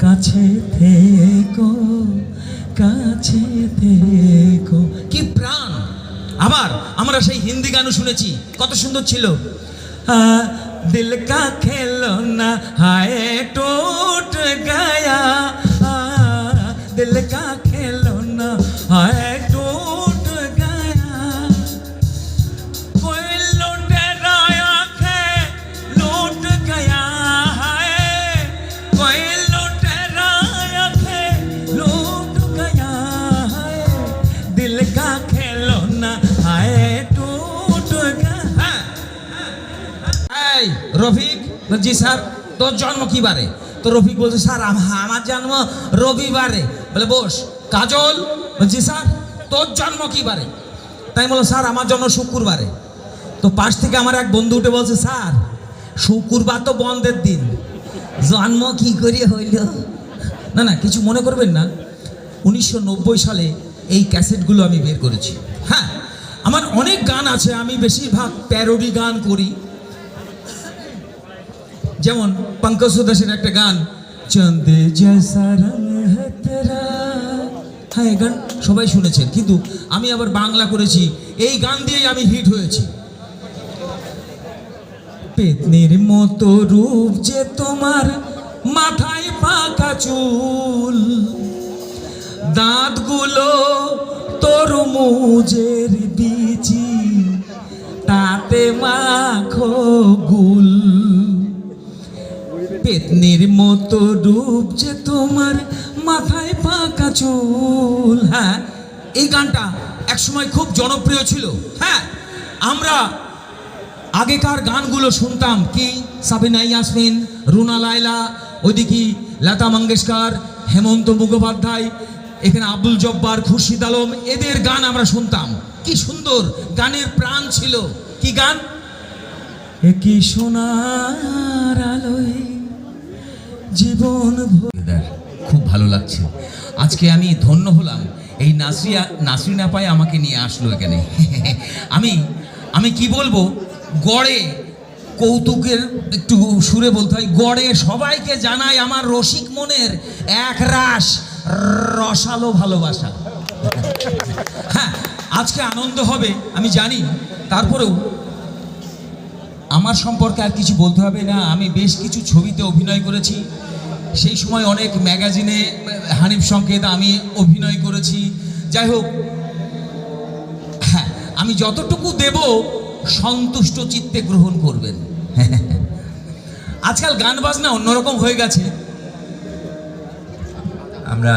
কাছে থেকো কাছে থেকো। কি প্রাণ! আবার আমরা সেই হিন্দি গানও শুনেছি, কত সুন্দর ছিল। দিল কা খেলনা হায় টোট গায়া। দিল কা রফিক? জি স্যার, তোর জন্ম কি বারে? তো রফিক বলছে, স্যার, আম- আমার জন্ম রবিবারে। বলে, বস, কাজল? বলছি, স্যার, তোর জন্ম কি বারে? তাই বলো, স্যার, আমার জন্ম শুক্রবারে। তো পাশ থেকে আমার এক বন্ধু উঠে বলছে, স্যার, শুক্রবার তো বন্ধের দিন। জন্ম কি করে হইল? না না, কিছু মনে করবেন না। উনিশশো নব্বই সালে এই ক্যাসেটগুলো আমি বের করেছি। হ্যাঁ আমার অনেক গান আছে, আমি বেশিরভাগ প্যারোডি গান করি। যেমন পঙ্কজ সুদাসের একটা গান, চন্দে হ্যাঁ এই গান সবাই শুনেছেন, কিন্তু আমি আবার বাংলা করেছি। এই গান দিয়েই আমি হিট হয়েছি। পেতনির মতো রূপ যে তোমার মাথায় পাকা চুল, দাঁতগুলো তরমুজের বিচি, তাতে মাখো গুল। পেতনির মতো যে তোমার মাথায় পাকা চুল হ্যাঁ? এই গানটা একসময় খুব জনপ্রিয় ছিল হ্যাঁ? আমরা আগেকার গানগুলো শুনতাম কি? সাবিনা ইয়াসমিন, রুনা লায়লা, ওইদিকে লতা মঙ্গেশকর, হেমন্ত মুখোপাধ্যায়, এখানে আব্দুল জব্বার, খুরশিদ আলম, এদের গান আমরা শুনতাম। কি সুন্দর গানের প্রাণ ছিল। কি গান? একই সোনার আলোয় জীবন খুব ভালো লাগছে। আজকে আমি ধন্য হলাম। এই নাসরিয়া নাসরিন পায়ে আমাকে নিয়ে আসলো এখানে। আমি আমি কি বলব? গড়ে, কৌতুকের একটু সুরে বলতে হয়, গড়ে সবাইকে জানাই আমার রসিক মনের এক রাস রসালো ভালোবাসা। হ্যাঁ আজকে আনন্দ হবে, আমি জানি। তারপরেও আমার সম্পর্কে আর কিছু বলতে হবে না। আমি বেশ কিছু ছবিতে অভিনয় করেছি। সেই সময় অনেক ম্যাগাজিনে হানিফ সংকেত আমি অভিনয় করেছি। যাই হোক হ্যাঁ আমি যতটুকু দেব, সন্তুষ্ট চিত্তে গ্রহণ করবেন। আজকাল গান বাজনা অন্যরকম হয়ে গেছে। আমরা